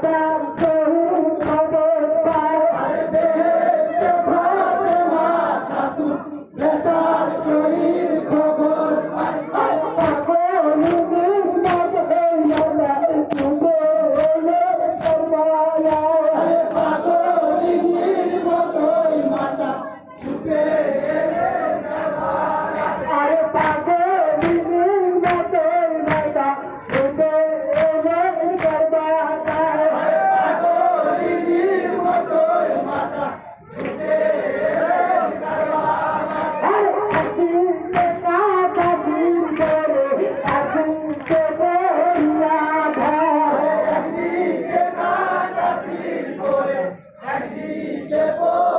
Thank you. Jesus.